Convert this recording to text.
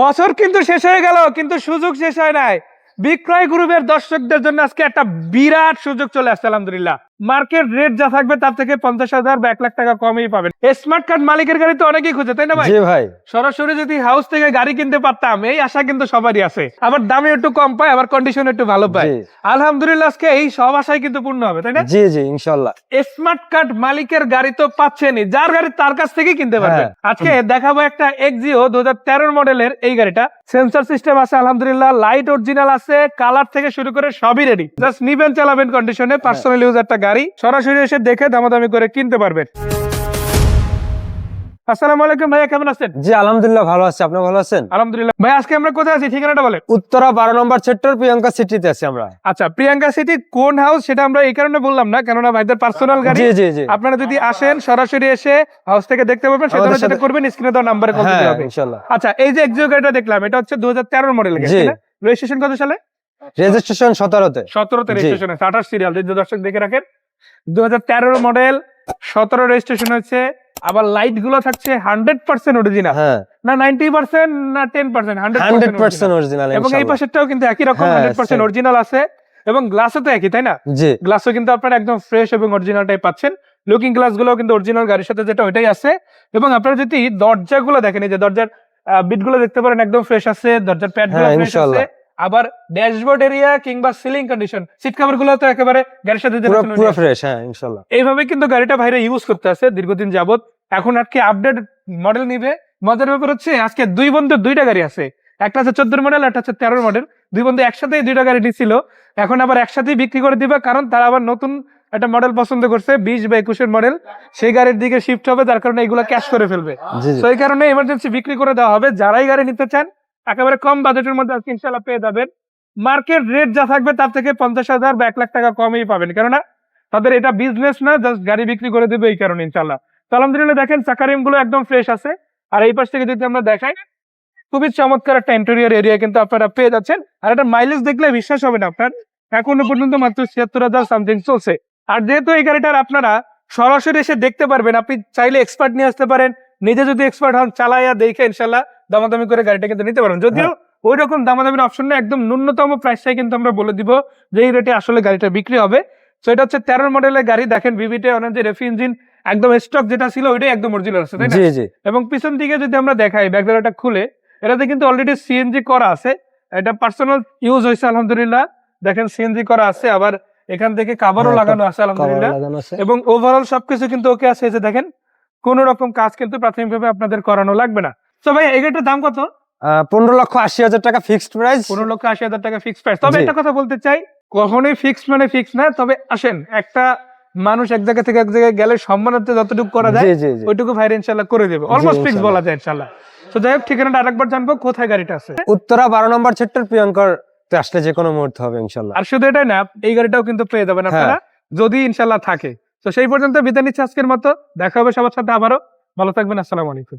বছর কিন্তু শেষ হয়ে গেল, কিন্তু সুযোগ শেষ হয় নাই। বিক্রয় গ্রুপের দর্শকদের জন্য আজকে একটা বিরাট সুযোগ চলে আসছে, আলহামদুলিল্লাহ। মার্কেট রেট যা থাকবে তার থেকে পঞ্চাশ হাজার বা এক লাখ টাকা কমেই পাবেন। স্মার্ট কার্ড মালিকের গাড়ি তো অনেকেই খুঁজে তাই না ভাই? ভাই। সরাসরি যদি হাউস থেকে গাড়ি কিনতে পারতাম এই আশা কিন্তু সবারই আছে। আবার দামে একটু কম পায় আবার কন্ডিশন একটু ভালো পায়। আলহামদুলিল্লাহ আজকে এই সব আশাই কিন্তু পূর্ণ হবে তাই না? জি জি ইনশাল্লাহ স্মার্ট কার্ড মালিকের গাড়ি তো পাচ্ছেনই যার গাড়ি তার কাছ থেকেই কিনতে পারবেন। হ্যাঁ। আজকে দেখাবো একটা এক্সিও দু হাজার মডেলের এই গাড়িটা। সেন্সর সিস্টেম আছে আলহামদুলিল্লাহ। লাইট অরিজিনাল আছে কালার থেকে শুরু করে সবই রেডি জাস্ট নিবেন চালাবেন কন্ডিশনে। পার্সোনাল ইউজ একটা গাড়ি সরাসরি এসে দেখে দামাদামি করে কিনতে পারবেন। আসসালামু আলাইকুম ভাইয়া কেমন আছেন? জি আলহামদুলিল্লাহ ভালো আছে। আপনি ভালো আছেন? আলহামদুলিল্লাহ। ভাই আজকে আমরা কোথায় আছি? ঠিকানাটা বলেন। উত্তরা বারো নম্বর সেক্টর প্রিয়াঙ্কা সিটিতে আছি আমরা। আচ্ছা প্রিয়াঙ্কা সিটি কোন হাউস সেটা আমরা এই কারণে বললাম না কেননা ভাইদের পার্সোনাল গাড়ি। জি জি জি। আপনারা যদি আসেন সরাসরি এসে হাউস থেকে দেখতে পাবেন সেটা করবেন স্ক্রিনে দেওয়া নাম্বারে কল দিতে হ্যাঁ হবে। আচ্ছা এই যে এক্সিও গাড়িটা দেখলাম এটা হচ্ছে দু হাজার তেরোর মডেল। রেজিস্ট্রেশন কত সালে? রেজিস্ট্রেশন সতেরোতে। সতেরোতে। রেজিস্ট্রেশন আছে আঠাশ সিরিয়াল যে দর্শক দেখে রাখেন। দু হাজার তের মডেল সতেরো রেজিস্ট্রেশন হচ্ছে আবার লাইটগুলো থাকছে হান্ড্রেড পার্সেন্ট অরিজিনাল না নাইনটি পার্সেন্ট না ten percent hundred percent original এবং এই পাশেরটাও কিন্তু একই রকম হান্ড্রেড পার্সেন্ট অরিজিনাল আছে এবং গ্লাসও তো একই তাই না? গ্লাসও কিন্তু আপনারা একদম ফ্রেশ এবং অরিজিনালটাই পাচ্ছেন। লুকিং গ্লাসগুলো কিন্তু অরিজিনাল গাড়ির সাথে যেটা ওইটাই আছে। এবং আপনারা যদি দরজাগুলো দেখেন এই যে দরজার বিটগুলো দেখতে পারেন একদম ফ্রেশ আছে দরজার প্যাডগুলো হ্যাঁ, ফ্রেশ আছে। আবার ড্যাশবোর্ড এরিয়া কিংবা সিলিং কন্ডিশন সিট কভারগুলো তো একেবারে গাড়ির সাথে পুরো পুরো ফ্রেশ হ্যাঁ ইনশাল্লাহ। এইভাবে কিন্তু গাড়িটা ভাইরা ইউজ করতে আছে দীর্ঘদিন যাবত এখন আর কি আপডেট মডেল নিবে। মজার ব্যাপার হচ্ছে আজকে দুই বন্ধুর দুইটা গাড়ি আছে। একটা হচ্ছে চোদ্দোর মডেল একটা হচ্ছে তেরোর মডেল দুই বন্ধু একসাথেই দুইটা গাড়ি নিছিল। এখন আবার একসাথেই বিক্রি করে দিবে কারণ তারা আবার নতুন একটা মডেল পছন্দ করছে বিশ বা একুশের মডেল সেই গাড়ির দিকে শিফট হবে তার কারণে এগুলো ক্যাশ করে ফেলবে। এই কারণে ইমার্জেন্সি বিক্রি করে দেওয়া হবে। যারাই গাড়ি নিতে চান একেবারে কম বাজেটের মধ্যে আজকে ইনশাল্লাহ পেয়ে যাবেন। মার্কেট রেট যা থাকবে তার থেকে পঞ্চাশ হাজার বা এক লাখ টাকা কমেই পাবেন। কেননা তাদের এটা বিজনেস না জাস্ট গাড়ি বিক্রি করে দেবে এই কারণে ইনশাল্লাহ তো আলহামদুলিল্লাহ দেখেন চাকারিমগুলো একদম ফ্রেশ আছে। আর এই পাশ থেকে যদি আমরা দেখাই, খুবই চমৎকার একটা ইন্টেরিয়র এরিয়া কিন্তু আপনারা পেয়ে যাচ্ছেন। আর এটা মাইলেজ দেখলে বিশ্বাস হবে না আপনার। এখনও পর্যন্ত মাত্র ছিয়াত্তর হাজার সামথিং চলছে। আর যেহেতু এই গাড়িটার আপনারা সরাসরি এসে দেখতে পারবেন, আপনি চাইলে এক্সপার্ট নিয়ে আসতে পারেন। নিজে যদি এক্সপার্ট হন, চালাইয়া দেখে ইনশাল্লাহ দামাদামি করে গাড়িটা কিন্তু নিতে পারেন যদিও ওই রকম দামাদামির অপশন না একদম ন্যূনতম প্রাইসটাই কিন্তু আমরা বলে দিব যে এই রেটে আসলে গাড়িটা বিক্রি হবে। তো এটা হচ্ছে তেরো মডেলের গাড়ি দেখেন ভিভিটে অনেক যে রেফি ইঞ্জিন একদম স্টক যেটা ছিল ওইটাই একদম অরিজিনাল আছে তাই না? এবং পিছন দিকে যদি আমরা দেখাই ব্যাকগ্রাউন্ডটা খুলে এটাতে কিন্তু অলরেডি সিএনজি করা আছে। এটা পার্সোনাল ইউজ হয়েছে আলহামদুলিল্লাহ। দেখেন সিএনজি করা আছে আবার এখান থেকে কাভারও হ্যাঁ, লাগানো আছে আলহামদুলিল্লাহ। এবং ওভারঅল সবকিছু কিন্তু ওকে আছে এই যে দেখেন কোন রকম কাজ কিন্তু প্রাথমিকভাবে আপনাদের করানো লাগবে না। তো ভাই এটার দাম কত? পনেরো লক্ষ আশি হাজার টাকা ফিক্সড প্রাইস পনেরো লক্ষ আশি হাজার টাকা ফিক্স প্রাইস তবে। একটা কথা বলতে চাই কখনোই ফিক্স মানে ফিক্স না তবে আসেন একটা মানুষ এক জায়গা থেকে এক জায়গায় গেলে সম্মানার্থে যতটুকু করা যায় ওইটুকু ভাইরে ইনশাল্লাহ করে দেবে। অলমোস্ট ফিক্স বলা যায় ইনশাল্লাহ তো যাই হোক ঠিকানাটা আরেকবার জানব কোথায় গাড়িটা আছে? উত্তরা বারো নম্বর সেক্টর প্রিয়াঙ্কার আসলে যে কোনো মুহূর্তে হবে ইনশাল্লাহ আর শুধু এটাই না এই গাড়িটাও কিন্তু পেয়ে যাবেন আপনারা যদি ইনশাল্লাহ থাকে। তো সেই পর্যন্ত বিদায় নিচ্ছে আজকের মতো। দেখা হবে সবার সাথে আবারও। ভালো থাকবেন আসসালামু আলাইকুম।